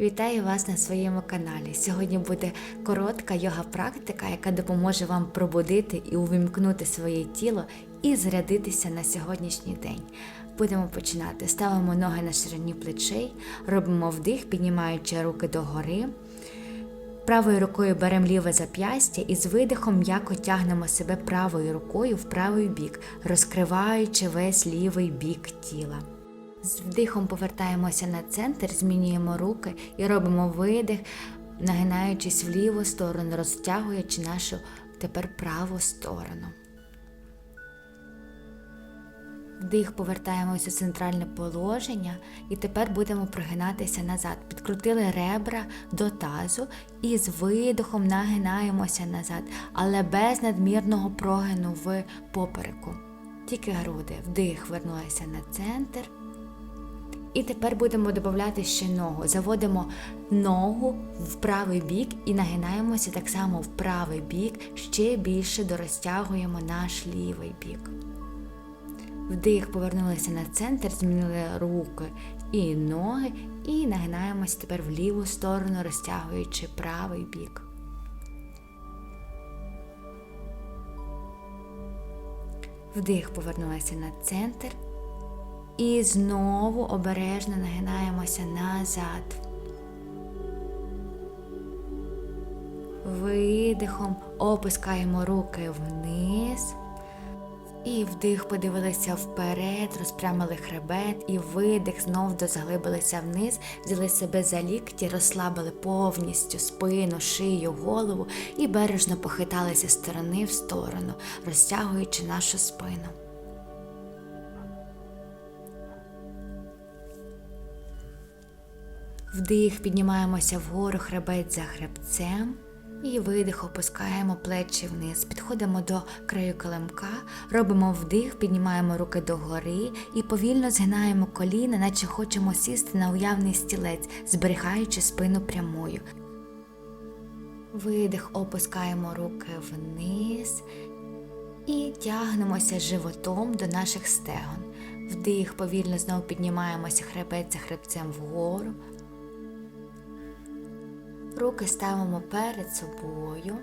Вітаю вас на своєму каналі. Сьогодні буде коротка йога-практика, яка допоможе вам пробудити і увімкнути своє тіло і зарядитися на сьогоднішній день. Будемо починати. Ставимо ноги на ширині плечей, робимо вдих, піднімаючи руки догори. Правою рукою беремо ліве зап'ястя і з видихом м'яко тягнемо себе правою рукою в правий бік, розкриваючи весь лівий бік тіла. З вдихом повертаємося на центр, змінюємо руки і робимо видих, нагинаючись в ліву сторону, розтягуючи нашу тепер праву сторону. Вдих, повертаємося в центральне положення і тепер будемо прогинатися назад. Підкрутили ребра до тазу і з видихом нагинаємося назад, але без надмірного прогину в попереку. Тільки груди. Вдих, вернулися на центр. І тепер будемо додати ще ногу. Заводимо ногу в правий бік і нагинаємося так само в правий бік, ще більше дорозтягуємо наш лівий бік. Вдих, повернулися на центр, змінили руки і ноги, і нагинаємося тепер в ліву сторону, розтягуючи правий бік. Вдих, повернулися на центр. І знову обережно нагинаємося назад. Видихом опускаємо руки вниз. І вдих подивилися вперед, розпрямили хребет, і видих знов дозаглибилися вниз, взяли себе за лікті, розслабили повністю спину, шию, голову і бережно похиталися з сторони в сторону, розтягуючи нашу спину. Вдих, піднімаємося вгору хребець за хребцем. І видих, опускаємо плечі вниз, підходимо до краю килимка, робимо вдих, піднімаємо руки догори і повільно згинаємо коліна, наче хочемо сісти на уявний стілець, зберігаючи спину прямою. Видих, опускаємо руки вниз і тягнемося животом до наших стегон. Вдих, повільно знову піднімаємося хребець за хребцем вгору. Руки ставимо перед собою,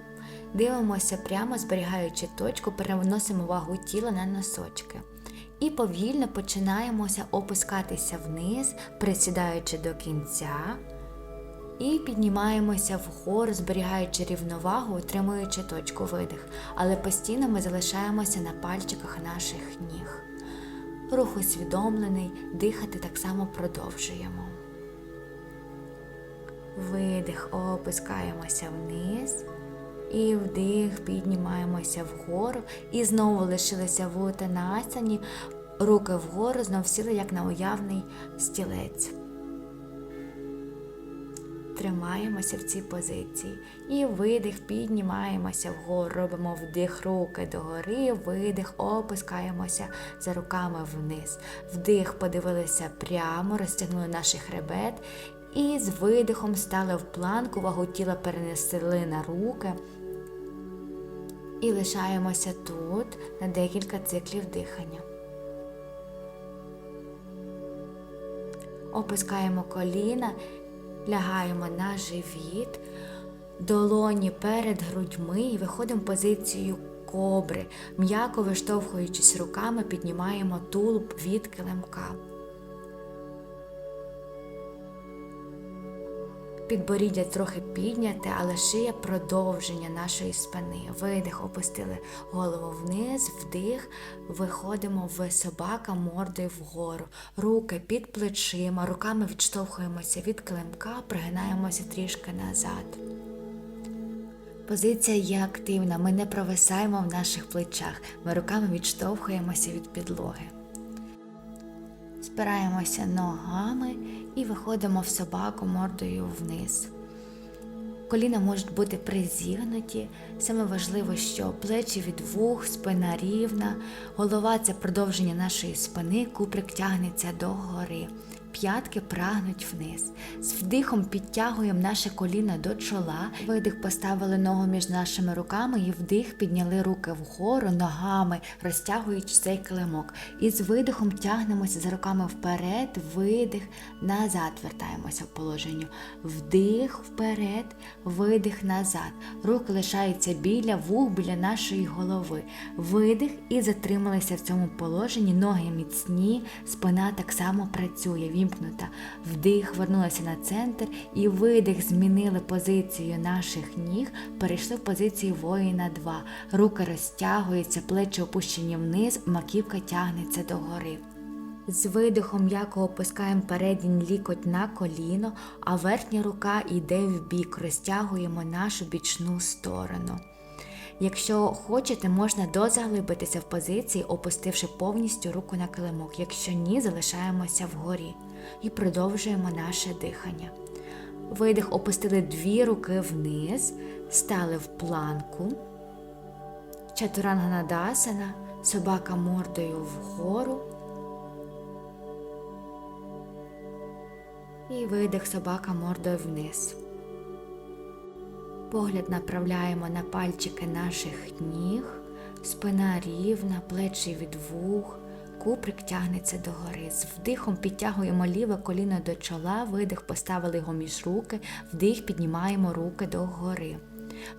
дивимося прямо, зберігаючи точку, переносимо вагу тіла на носочки. І повільно починаємося опускатися вниз, присідаючи до кінця. І піднімаємося вгору, зберігаючи рівновагу, утримуючи точку видих. Але постійно ми залишаємося на пальчиках наших ніг. Рух усвідомлений, дихати так само продовжуємо. Видих, опускаємося вниз. І вдих, піднімаємося вгору. І знову лишилися в утанасані. Руки вгору, знов сіли, як на уявний стілець. Тримаємося в цій позиції. І видих, піднімаємося вгору, робимо вдих руки догори, видих, опускаємося за руками вниз. Вдих, подивилися прямо, розтягнули наш хребет і з видихом стали в планку, вагу тіла перенесли на руки. І лишаємося тут на декілька циклів дихання. Опускаємо коліна, лягаємо на живіт, долоні перед грудьми і виходимо в позицію кобри, м'яко виштовхуючись руками, піднімаємо тулуб від килимка. Підборіддя трохи підняте, але шия продовження нашої спини. Видих, опустили голову вниз, вдих, виходимо в собака мордою вгору. Руки під плечима, руками відштовхуємося від килимка, пригинаємося трішки назад. Позиція є активна, ми не провисаємо в наших плечах, ми руками відштовхуємося від підлоги. Спираємося ногами і виходимо в собаку мордою вниз. Коліна можуть бути призігнуті. Саме важливо, що плечі від вух, спина рівна, голова це продовження нашої спини, куприк тягнеться догори. П'ятки прагнуть вниз. З вдихом підтягуємо наше коліно до чола. Видих поставили ногу між нашими руками і вдих підняли руки вгору ногами, розтягуючи цей килимок. І з видихом тягнемося за руками вперед, видих, назад вертаємося в положенню. Вдих вперед, видих назад. Руки лишаються біля вух, біля нашої голови. Видих і затрималися в цьому положенні. Ноги міцні, спина так само працює, вімкнута. Вдих, вернулися на центр і видих, змінили позицію наших ніг, перейшли в позицію воїна 2. Руки розтягуються, плечі опущені вниз, маківка тягнеться догори. З видихом м'яко опускаємо передній лікоть на коліно, а верхня рука йде в бік, розтягуємо нашу бічну сторону. Якщо хочете, можна дозаглибитися в позиції, опустивши повністю руку на килимок. Якщо ні, залишаємося вгорі і продовжуємо наше дихання. Видих опустили дві руки вниз, стали в планку. Чатуранганадасана, собака мордою вгору. І видих собака мордою вниз. Погляд направляємо на пальчики наших ніг, спина рівна, плечі від вух, куприк тягнеться догори. З вдихом підтягуємо ліве коліно до чола, видих поставили його між руки, вдих піднімаємо руки догори.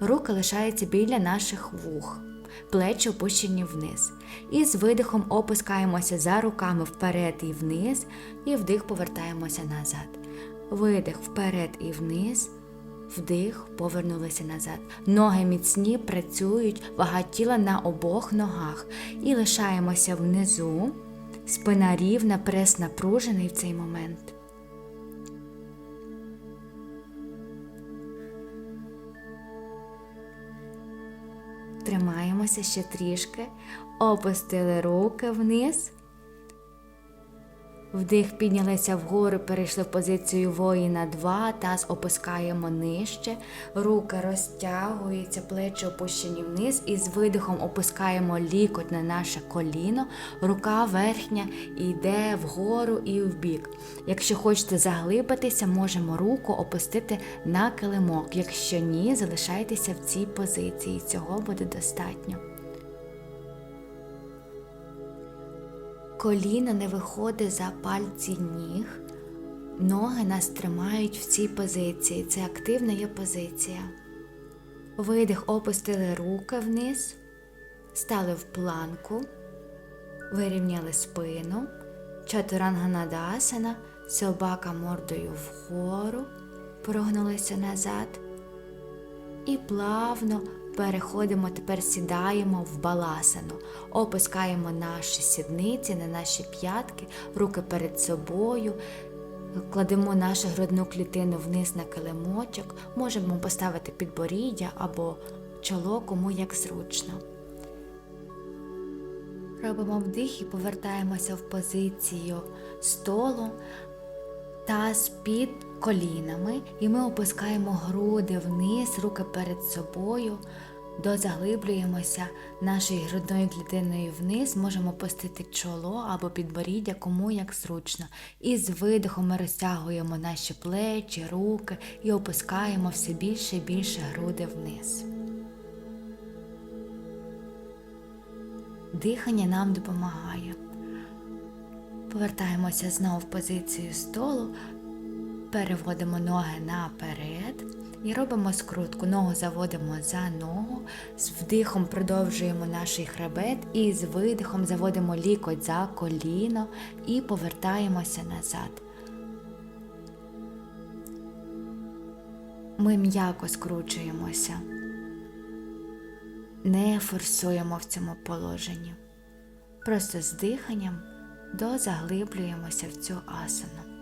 Руки лишаються біля наших вух, плечі опущені вниз. І з видихом опускаємося за руками вперед і вниз, і вдих повертаємося назад. Видих вперед і вниз. Вдих, повернулися назад. Ноги міцні працюють, вага тіла на обох ногах. І лишаємося внизу. Спина рівна, прес напружений в цей момент. Тримаємося ще трішки. Опустили руки вниз. Вдих піднялися вгору, перейшли в позицію воїна 2, таз опускаємо нижче, руки розтягуються, плечі опущені вниз і з видихом опускаємо лікоть на наше коліно, рука верхня йде вгору і вбік. Якщо хочете заглибитися, можемо руку опустити на килимок. Якщо ні, залишайтеся в цій позиції, цього буде достатньо. Коліна не виходить за пальці ніг, ноги нас тримають в цій позиції. Це активна є позиція. Видих, опустили руки вниз, стали в планку, вирівняли спину, чатуранганадасана, собака мордою вгору, прогнулися назад і плавно переходимо, тепер сідаємо в баласану, опускаємо наші сідниці на наші п'ятки, руки перед собою, кладемо нашу грудну клітину вниз на килимочок, можемо поставити підборіддя або чоло, кому як зручно. Робимо вдих і повертаємося в позицію столу, таз під колінами, і ми опускаємо груди вниз, руки перед собою, дозаглиблюємося нашою грудною клітиною вниз, можемо опустити чоло або підборіддя, кому як зручно. І з видихом ми розтягуємо наші плечі, руки і опускаємо все більше і більше груди вниз. Дихання нам допомагає. Повертаємося знову в позицію столу, переводимо ноги наперед і робимо скрутку. Ногу заводимо за ногу, з вдихом продовжуємо наш хребет і з видихом заводимо лікоть за коліно і повертаємося назад. Ми м'яко скручуємося, не форсуємо в цьому положенні. Просто з диханням дозаглиблюємося в цю асану.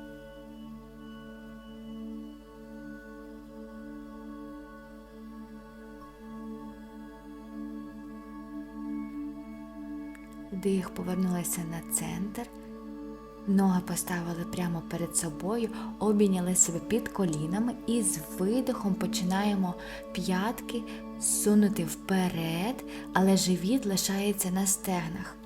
Вдих повернулися на центр, ноги поставили прямо перед собою, обійняли себе під колінами і з видихом починаємо п'ятки сунути вперед, але живіт лишається на стегнах.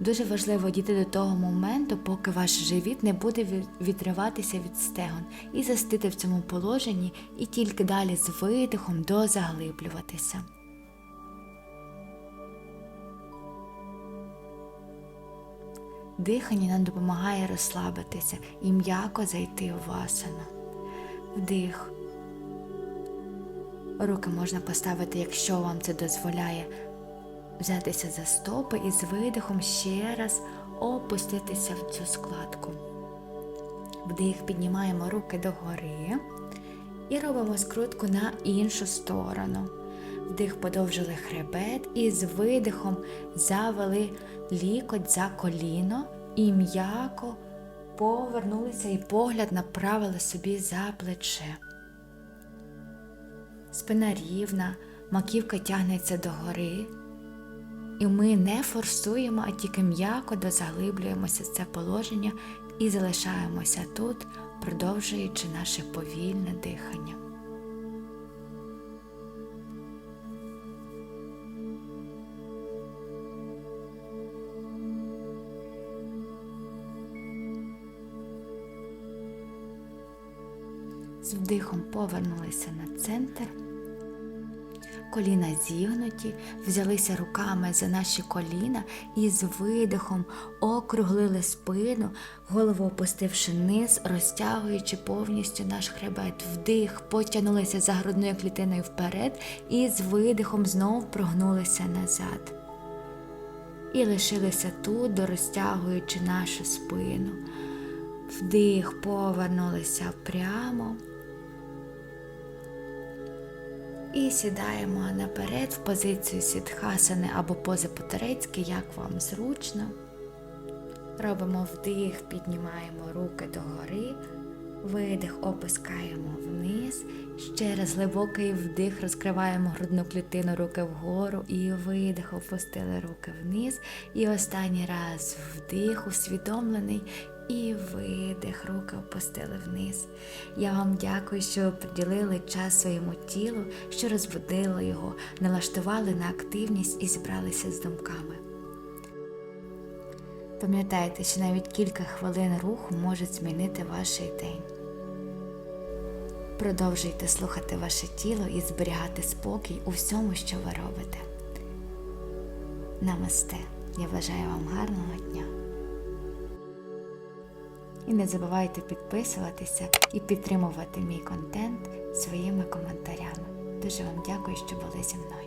Дуже важливо дійти до того моменту, поки ваш живіт не буде відриватися від стегон, і застити в цьому положенні, і тільки далі з видихом дозаглиблюватися. Дихання нам допомагає розслабитися і м'яко зайти в асану. Вдих. Руки можна поставити, якщо вам це дозволяє, взятися за стопи і з видихом ще раз опуститися в цю складку. Вдих, піднімаємо руки догори і робимо скрутку на іншу сторону. Вдих подовжили хребет і з видихом завели лікоть за коліно і м'яко повернулися і погляд направили собі за плече. Спина рівна, маківка тягнеться догори. І ми не форсуємо, а тільки м'яко дозаглиблюємося в це положення і залишаємося тут, продовжуючи наше повільне дихання. З вдихом повернулися на центр. Коліна зігнуті, взялися руками за наші коліна і з видихом округлили спину, голову опустивши вниз, розтягуючи повністю наш хребет. Вдих, потягнулися за грудною клітиною вперед і з видихом знов прогнулися назад. І лишилися тут, дорозтягуючи нашу спину. Вдих, повернулися прямо. І сідаємо наперед в позицію сідхасани або пози по-турецьки, як вам зручно. Робимо вдих, піднімаємо руки догори, видих опускаємо вниз. Ще раз глибокий вдих, розкриваємо грудну клітину, руки вгору і видих, опустили руки вниз. І останній раз вдих, усвідомлений. І видих, руки опустили вниз. Я вам дякую, що приділили час своєму тілу, що розбудили його, налаштували на активність і зібралися з думками. Пам'ятайте, що навіть кілька хвилин руху можуть змінити ваш день. Продовжуйте слухати ваше тіло і зберігати спокій у всьому, що ви робите. Намасте. Я бажаю вам гарного дня. І не забувайте підписуватися і підтримувати мій контент своїми коментарями. Дуже вам дякую, що були зі мною.